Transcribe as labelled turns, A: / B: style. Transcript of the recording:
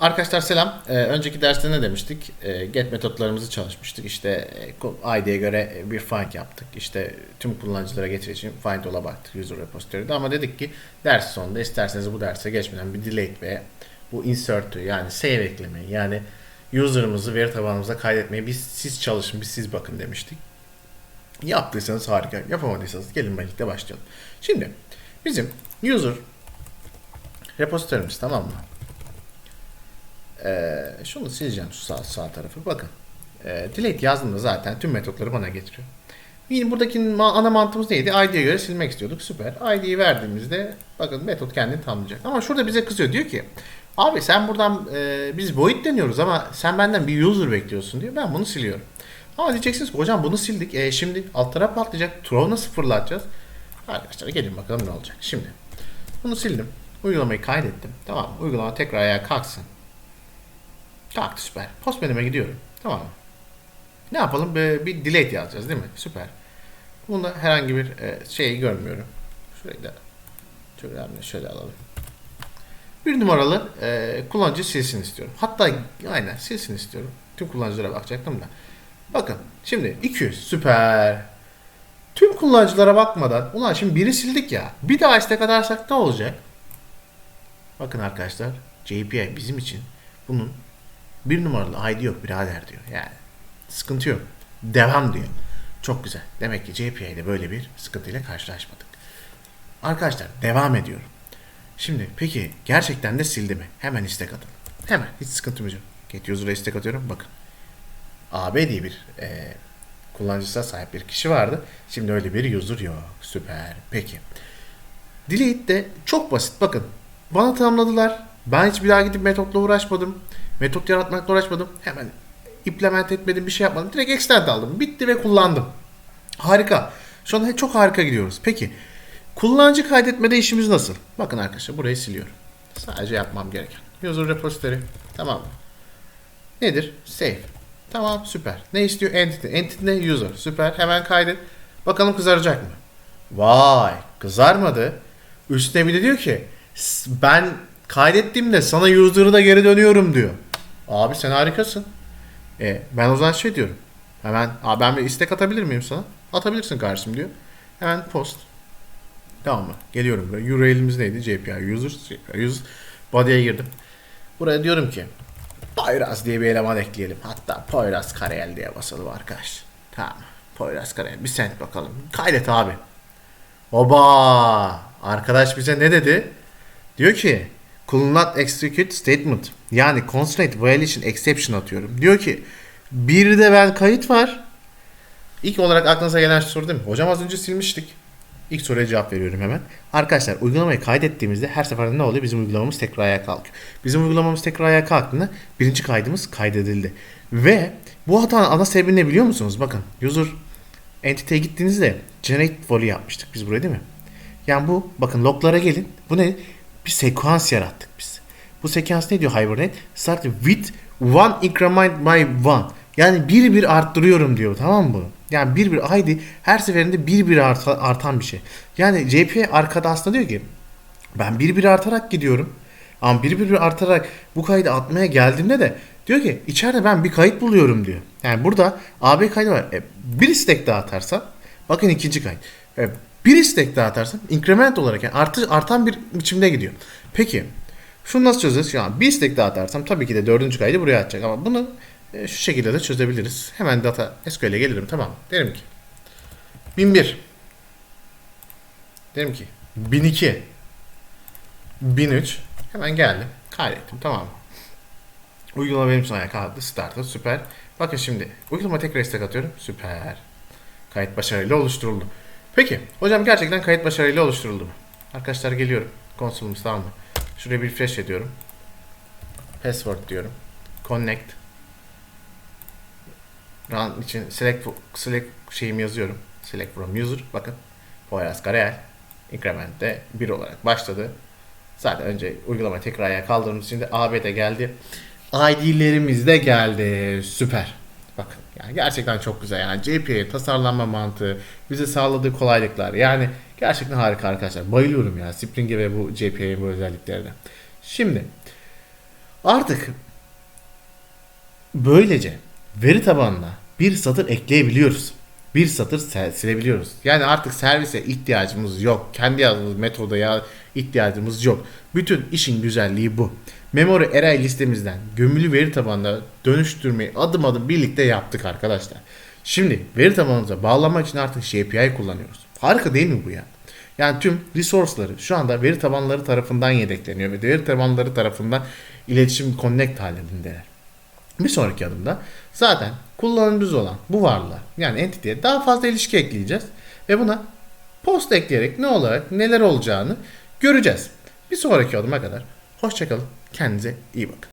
A: Arkadaşlar selam. Ee, önceki derste ne demiştik? Ee, get metotlarımızı çalışmıştık. İşte e, ID'ye göre bir find yaptık. İşte tüm kullanıcılara getir için find ol'a baktık user repository'de. Ama dedik ki ders sonunda isterseniz bu derse geçmeden bir delete ve bu insert'ü yani save eklemeyi yani user'ımızı veri tabanımıza kaydetmeyi biz siz çalışın, biz siz bakın demiştik. Yaptıysanız harika. Yapamadıysanız gelin birlikte başlayalım. Şimdi bizim user repository'miz tamam mı? Ee, şunu sileceğim şu sağ, sağ tarafı. Bakın. Ee, delete yazdığımda zaten tüm metotları bana getiriyor. Yine buradaki ana mantığımız neydi? ID'ye göre silmek istiyorduk. Süper. ID'yi verdiğimizde bakın metot kendini tamamlayacak. Ama şurada bize kızıyor. Diyor ki abi sen buradan e, biz void deniyoruz ama sen benden bir user bekliyorsun diyor. Ben bunu siliyorum. Ama diyeceksiniz ki hocam bunu sildik. E, şimdi alt taraf patlayacak. Throw nasıl fırlatacağız? Arkadaşlar gelin bakalım ne olacak. Şimdi bunu sildim. Uygulamayı kaydettim. Tamam? Uygulama tekrar ayağa kalksın. Kalktı süper. Postman'ime gidiyorum. Tamam mı? Ne yapalım? Bir, bir delete yazacağız değil mi? Süper. Bunda herhangi bir e, şeyi görmüyorum. Şurayı da şöyle, şöyle alalım. Bir numaralı e, kullanıcı silsin istiyorum. Hatta aynen silsin istiyorum. Tüm kullanıcılara bakacaktım da. Bakın şimdi 200 süper. Tüm kullanıcılara bakmadan ulan şimdi biri sildik ya. Bir daha istek atarsak ne olacak? Bakın arkadaşlar JPI bizim için bunun bir numaralı ID yok birader diyor. Yani sıkıntı yok. Devam diyor. Çok güzel. Demek ki JPI'de böyle bir sıkıntıyla karşılaşmadık. Arkadaşlar devam ediyorum. Şimdi peki gerçekten de sildi mi? Hemen istek atalım. Hemen hiç sıkıntımız yok. Get user'a istek atıyorum. Bakın. AB diye bir e, kullanıcısına sahip bir kişi vardı. Şimdi öyle bir user yok. Süper. Peki. Delete de çok basit. Bakın. Bana tamamladılar. Ben hiç bir daha gidip metotla uğraşmadım. Metot yaratmakla uğraşmadım. Hemen implement etmedim bir şey yapmadım. Direkt extend aldım. Bitti ve kullandım. Harika. Şu an çok harika gidiyoruz. Peki kullanıcı kaydetmede işimiz nasıl? Bakın arkadaşlar burayı siliyorum. Sadece yapmam gereken. User repository. Tamam mı? Nedir? Save. Tamam süper. Ne istiyor? Entity. Entity ne? User. Süper. Hemen kaydet. Bakalım kızaracak mı? Vay kızarmadı. Üstüne bir de diyor ki "S- ben kaydettiğimde sana user'ı da geri dönüyorum diyor. Abi sen harikasın. E, ben o zaman şey diyorum. Hemen abi ben bir istek atabilir miyim sana? Atabilirsin kardeşim diyor. Hemen post. Tamam mı? Geliyorum buraya. URL'imiz neydi? JPI user. JPI user. Body'ye girdim. Buraya diyorum ki Poyraz diye bir eleman ekleyelim. Hatta Poyraz Karayel diye basalım arkadaş. Tamam. Poyraz Karayel. Bir sent bakalım. Kaydet abi. Oba! Arkadaş bize ne dedi? Diyor ki could not execute statement. Yani constraint violation exception atıyorum. Diyor ki bir de ben kayıt var. İlk olarak aklınıza gelen soru değil mi? Hocam az önce silmiştik. İlk soruya cevap veriyorum hemen. Arkadaşlar uygulamayı kaydettiğimizde her seferinde ne oluyor? Bizim uygulamamız tekrar ayağa kalkıyor. Bizim uygulamamız tekrar ayağa kalktığında birinci kaydımız kaydedildi. Ve bu hatanın ana sebebi ne biliyor musunuz? Bakın user entity'ye gittiğinizde generate value yapmıştık biz buraya değil mi? Yani bu bakın loglara gelin. Bu ne? Bir sekans yarattık biz. Bu sekans ne diyor Hibernate? Start with one increment by one. Yani bir bir arttırıyorum diyor tamam mı? Yani bir bir ID her seferinde bir bir arta- artan bir şey. Yani JP arkada aslında diyor ki ben bir bir artarak gidiyorum. Ama bir bir artarak bu kaydı atmaya geldiğimde de diyor ki içeride ben bir kayıt buluyorum diyor. Yani burada AB kaydı var. E, bir istek daha atarsam bakın ikinci kayıt. E, bir istek daha atarsam increment olarak yani artı, artan bir biçimde gidiyor. Peki şunu nasıl çözeceğiz? Şu an bir istek daha atarsam tabii ki de dördüncü kaydı buraya atacak ama bunu e, şu şekilde de çözebiliriz. Hemen data SQL'e gelirim tamam. Derim ki 1001 Derim ki 1002 1003 hemen geldim. Kaydettim tamam mı? Uygulama benim için ayağa kalktı. Start'a süper. Bakın şimdi uygulama tekrar istek atıyorum. Süper. Kayıt başarıyla oluşturuldu. Peki hocam gerçekten kayıt başarıyla oluşturuldu mu? Arkadaşlar geliyorum. Konsolumuz tamam mı? Şuraya bir refresh ediyorum. Password diyorum. Connect. Run için select, select şeyimi yazıyorum. Select from user. Bakın. Poyraz Karayel. Increment'te 1 olarak başladı. Zaten önce uygulama tekrar ayağa kaldırdığımız için de AB de geldi. ID'lerimiz de geldi. Süper. Bakın yani gerçekten çok güzel. Yani JPA tasarlanma mantığı, bize sağladığı kolaylıklar. Yani gerçekten harika arkadaşlar. Bayılıyorum ya Spring'e ve bu JPA'ya bu özelliklerine. Şimdi Artık böylece veri tabanına bir satır ekleyebiliyoruz. Bir satır silebiliyoruz. Yani artık servise ihtiyacımız yok. Kendi yazdığımız metoda ya ihtiyacımız yok. Bütün işin güzelliği bu. Memory array listemizden gömülü veri tabanına dönüştürmeyi adım adım birlikte yaptık arkadaşlar. Şimdi veri tabanımıza bağlamak için artık JPI kullanıyoruz. Harika değil mi bu ya? Yani tüm resource'ları şu anda veri tabanları tarafından yedekleniyor ve veri tabanları tarafından iletişim connect halindeler. Bir sonraki adımda zaten kullanıcımız olan bu varlığa yani entity'ye daha fazla ilişki ekleyeceğiz ve buna post ekleyerek ne olarak neler olacağını göreceğiz. Bir sonraki adıma kadar hoşçakalın. Kendinize iyi bakın.